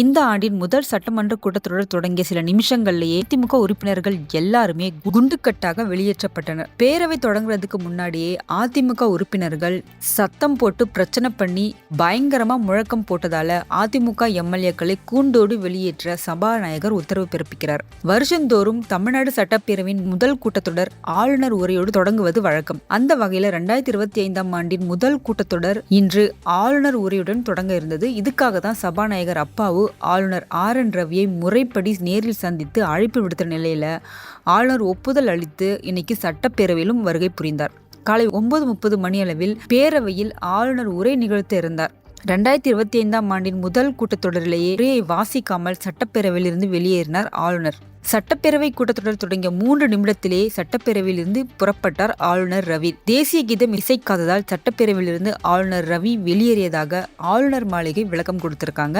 இந்த ஆண்டின் முதல் சட்டமன்ற கூட்டத்தொடர் தொடங்கிய சில நிமிஷங்கள்லேயே திமுக உறுப்பினர்கள் எல்லாருமே குண்டுக்கட்டாக வெளியேற்றப்பட்டனர். பேரவை தொடங்குறதுக்கு முன்னாடியே அதிமுக உறுப்பினர்கள் சத்தம் போட்டு பிரச்சனை பண்ணி பயங்கரமா முழக்கம் போட்டதால அதிமுக எம்எல்ஏக்களை கூண்டோடு வெளியேற்ற சபாநாயகர் உத்தரவு பிறப்பிக்கிறார். வருஷந்தோறும் தமிழ்நாடு சட்டப்பேரவையின் முதல் கூட்டத்தொடர் ஆளுநர் உரையோடு தொடங்குவது வழக்கம். அந்த வகையில் ரெண்டாயிரத்தி இருபத்தி ஐந்தாம் ஆண்டின் முதல் கூட்டத்தொடர் இன்று ஆளுநர் உரையுடன் தொடங்க இருந்தது. இதுக்காக தான் சபாநாயகர் அப்பாவு ஆளுநர் ஆர் என் ரவியை முறைப்படி நேரில் சந்தித்து அழைப்பு விடுத்த நிலையில ஆளுநர் ஒப்புதல் அளித்து இன்னைக்கு சட்டப்பேரவையிலும் வருகை புரிந்தார். காலை ஒன்பது முப்பது மணியளவில் பேரவையில் ஆளுநர் உரை நிகழ்த்த இருந்தார். ரெண்டாயிரத்தி இருபத்தி ஐந்தாம் ஆண்டின் முதல் கூட்டத்தொடரிலேயே உரையை வாசிக்காமல் சட்டப்பேரவையிலிருந்து வெளியேறினார் ஆளுநர். சட்டப்பேரவை கூட்டத்தொடர் தொடங்கிய மூன்று நிமிடத்திலே சட்டப்பேரவையிலிருந்து புறப்பட்டார் ஆளுநர் ரவி. தேசிய கீதம் இசைக்காததால் சட்டப்பேரவையிலிருந்து ஆளுநர் ரவி வெளியேறியதாக ஆளுநர் மாளிகை விளக்கம் கொடுத்திருக்காங்க.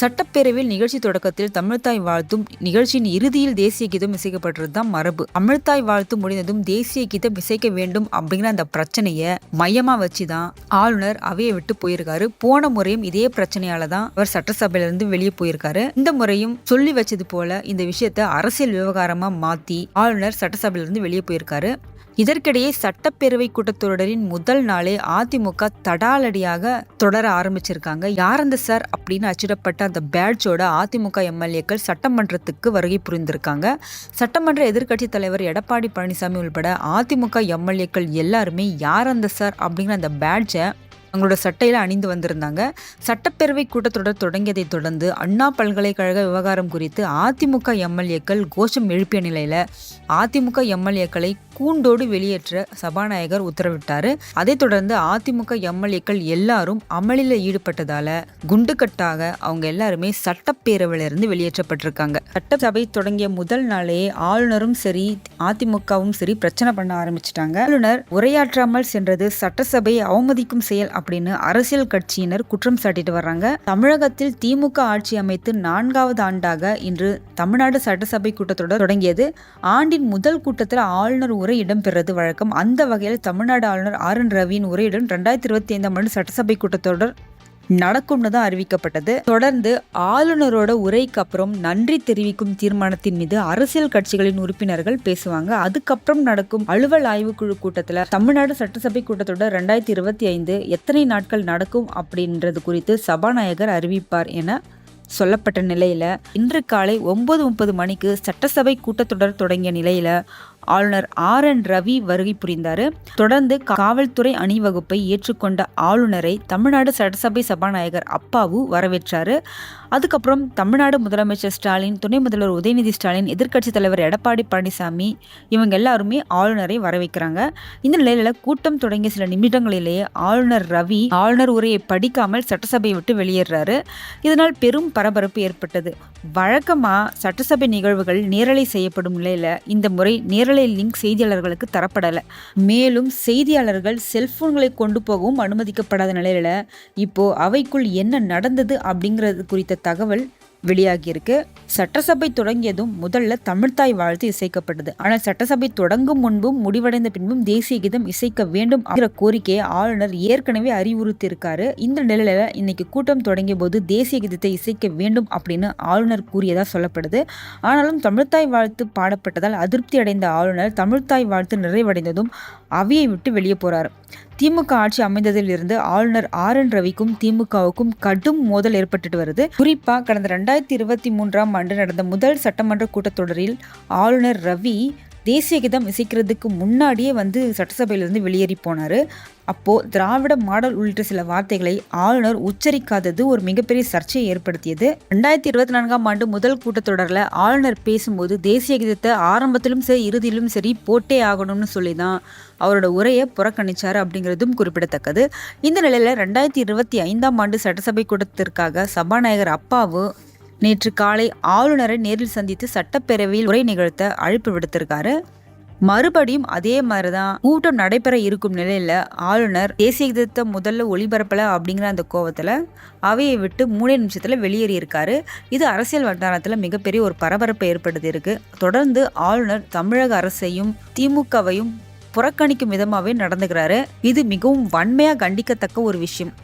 சட்டப்பேரவையில் நிகழ்ச்சி தொடக்கத்தில் தமிழ்தாய் வாழ்த்தும் நிகழ்ச்சியின் இறுதியில் தேசிய கீதம் இசைக்கப்பட்டது தான் மரபு. தமிழ்தாய் வாழ்த்து முடிந்ததும் தேசிய கீதம் இசைக்க வேண்டும் அப்படிங்கிற அந்த பிரச்சனையை மையமா வச்சு தான் ஆளுநர் அவையை விட்டு போயிருக்காரு. போன முறையும் இதே பிரச்சனையால தான் அவர் சட்டசபையிலிருந்து வெளியே போயிருக்காரு. இந்த முறையும் சொல்லி வச்சது போல இந்த விஷயத்தை அரசியல் விவகாரமாக மாற்றி ஆளுநர் சட்டசபையிலிருந்து வெளியே போயிருக்காரு. இதற்கிடையே சட்டப்பேரவை கூட்டத்தொடரின் முதல் நாளே அதிமுக தடாலடியாக தொடர ஆரம்பிச்சிருக்காங்க. யார் அந்த சார் அப்படின்னு அச்சிடப்பட்ட அந்த பேட்சோட அதிமுக எம்எல்ஏக்கள் சட்டமன்றத்துக்கு வருகை புரிந்திருக்காங்க. சட்டமன்ற எதிர்க்கட்சி தலைவர் எடப்பாடி பழனிசாமி உள்பட அதிமுக எம்எல்ஏக்கள் எல்லாருமே யார் அந்த சார் அப்படிங்கிற அந்த பேட்சை அவங்களோட சட்டையில் அணிந்து வந்திருந்தாங்க. சட்டப்பேரவை கூட்டத்தொடர் தொடங்கியதை தொடர்ந்து அண்ணா பல்கலைக்கழக விவகாரம் குறித்து அதிமுக எம்எல்ஏக்கள் கோஷம் எழுப்பிய நிலையில் அதிமுக எம்எல்ஏக்களை கூண்டோடு வெளியேற்ற சபாநாயகர் உத்தரவிட்டார். அதைத் தொடர்ந்து அதிமுக எம்எல்ஏக்கள் எல்லாரும் அமளியில் ஈடுபட்டதால குண்டுக்கட்டாக அவங்க எல்லாருமே சட்டப்பேரவையிலிருந்து வெளியேற்றப்பட்டிருக்காங்க. சட்டசபை தொடங்கிய முதல் நாளே ஆளுநரும் சரி அதிமுகவும் சரி பிரச்சனை பண்ண ஆரம்பிச்சிட்டாங்க. ஆளுநர் உரையாற்றாமல் சென்றது சட்டசபையை அவமதிக்கும் செயல் அப்படின்னு அரசியல் கட்சியினர் குற்றம் சாட்டிட்டு வர்றாங்க. தமிழகத்தில் திமுக ஆட்சி அமைத்து நான்காவது ஆண்டாக இன்று தமிழ்நாடு சட்டசபை கூட்டத்தொடர் தொடங்கியது. ஆண்டின் முதல் கூட்டத்தில் ஆளுநர் உரை இடம்பெறது வழக்கம். அந்த வகையில் தமிழ்நாடு ஆளுநர் ஆர் என் ரவியின் உரையுடன் ரெண்டாயிரத்தி இருபத்தி ஐந்தாம் ஆண்டு சட்டசபை கூட்டத்தொடர் நடக்கும்னு தான் அறிவிக்கப்பட்டது. தொடர்ந்து ஆளுநரோட உரைக்கு அப்புறம் நன்றி தெரிவிக்கும் தீர்மானத்தின் மீது அரசியல் கட்சிகளின் உறுப்பினர்கள் பேசுவாங்க. அதுக்கப்புறம் நடக்கும் அலுவல் ஆய்வுக்குழு கூட்டத்தில் தமிழ்நாடு சட்டசபை கூட்டத்தொடர் ரெண்டாயிரத்தி இருபத்தி ஐந்து எத்தனை நாட்கள் நடக்கும் அப்படின்றது குறித்து சபாநாயகர் அறிவிப்பார் என சொல்லப்பட்ட நிலையில இன்று காலை ஒன்பது முப்பது மணிக்கு சட்டசபை கூட்டத்தொடர் தொடங்கிய நிலையில ஆளுநர் ஆர் என் ரவி வருகை புரிந்தார். தொடர்ந்து காவல்துறை அணிவகுப்பை ஏற்றுக்கொண்ட ஆளுநரை தமிழ்நாடு சட்டசபை சபாநாயகர் அப்பாவு வரவேற்றார். அதுக்கப்புறம் தமிழ்நாடு முதலமைச்சர் ஸ்டாலின் துணை முதல்வர் உதயநிதி ஸ்டாலின் எதிர்க்கட்சி தலைவர் எடப்பாடி பழனிசாமி இவங்க எல்லாருமே ஆளுநரை வரவேற்கிறாங்க. இந்த நிலையில கூட்டம் தொடங்கிய சில நிமிடங்களிலேயே ஆளுநர் ரவி ஆளுநர் உரையை படிக்காமல் சட்டசபையை விட்டு வெளியேறாரு. இதனால் பெரும் பரபரப்பு ஏற்பட்டது. வழக்கமாக சட்டசபை நிகழ்வுகள் நேரலை செய்யப்படும் நிலையில இந்த முறை நேரலை லிங்க் செய்தியாளர்களுக்கு தரப்படலை. மேலும் செய்தியாளர்கள் செல்போன்களை கொண்டு போகவும் அனுமதிக்கப்படாத நிலையில் இப்போ அவைக்குள் என்ன நடந்தது அப்படிங்கிறது குறித்த தகவல் வெளியாகியிருக்கு. சட்டசபை தொடங்கியதும் முதல்ல தமிழ்தாய் வாழ்த்து இசைக்கப்பட்டது. ஆனால் சட்டசபை தொடங்கும் முன்பும் முடிவடைந்த பின்பும் தேசிய கீதம் இசைக்க வேண்டும் என்ற கோரிக்கையை ஆளுநர் ஏற்கனவே அறிவுறுத்தியிருக்காரு. இந்த நிலையில இன்னைக்கு கூட்டம் தொடங்கிய போது தேசிய கீதத்தை இசைக்க வேண்டும் அப்படின்னு ஆளுநர் கூறியதா சொல்லப்படுது. ஆனாலும் தமிழ்தாய் வாழ்த்து பாடப்பட்டதால் அதிருப்தி அடைந்த ஆளுநர் தமிழ்தாய் வாழ்த்து நிறைவடைந்ததும் அவையை விட்டு வெளியே போறாரு. திமுக ஆட்சி அமைந்ததில் இருந்து ஆளுநர் ஆர் என் ரவிக்கும் திமுகவுக்கும் கடும் மோதல் ஏற்பட்டுட்டு வருது. குறிப்பா கடந்த ரெண்டாயிரத்தி இருபத்தி மூன்றாம் ஆண்டு நடந்த முதல் சட்டமன்ற கூட்டத்தொடரில் ஆளுநர் ரவி தேசிய கீதம் இசைக்கிறதுக்கு முன்னாடியே வந்து சட்டசபையிலிருந்து வெளியேறி போனார். அப்போது திராவிட மாடல் உள்ளிட்ட சில வார்த்தைகளை ஆளுநர் உச்சரிக்காதது ஒரு மிகப்பெரிய சர்ச்சையை ஏற்படுத்தியது. ரெண்டாயிரத்தி இருபத்தி நான்காம் ஆண்டு முதல் கூட்டத்தொடரில் ஆளுநர் பேசும்போது தேசிய கீதத்தை ஆரம்பத்திலும் சரி இறுதியிலும் சரி போட்டே ஆகணும்னு சொல்லி தான் அவரோட உரையை புறக்கணிச்சார் அப்படிங்கிறதும் குறிப்பிடத்தக்கது. இந்த நிலையில் ரெண்டாயிரத்தி இருபத்தி ஐந்தாம் ஆண்டு சட்டசபை கூட்டத்திற்காக சபாநாயகர் அப்பாவு நேற்று காலை ஆளுநரை நேரில் சந்தித்து சட்டப்பேரவையில் உரை நிகழ்த்த அழைப்பு விடுத்திருக்காரு. மறுபடியும் அதே மாதிரி தான் கூட்டம் நடைபெற இருக்கும் நிலையில் ஆளுநர் தேசிய கீதத்தை முதல்ல ஒளிபரப்பலை அப்படிங்கிற அந்த கோவத்தில் அவையை விட்டு மூணே நிமிஷத்தில் வெளியேறியிருக்காரு இது அரசியல் வட்டாரத்தில் மிகப்பெரிய ஒரு பரபரப்பை ஏற்படுத்தி இருக்கு தொடர்ந்து ஆளுநர் தமிழக அரசையும் திமுகவையும் புறக்கணிக்கும் விதமாகவே நடந்துக்கிறாரு. இது மிகவும் வன்மையாக கண்டிக்கத்தக்க ஒரு விஷயம்.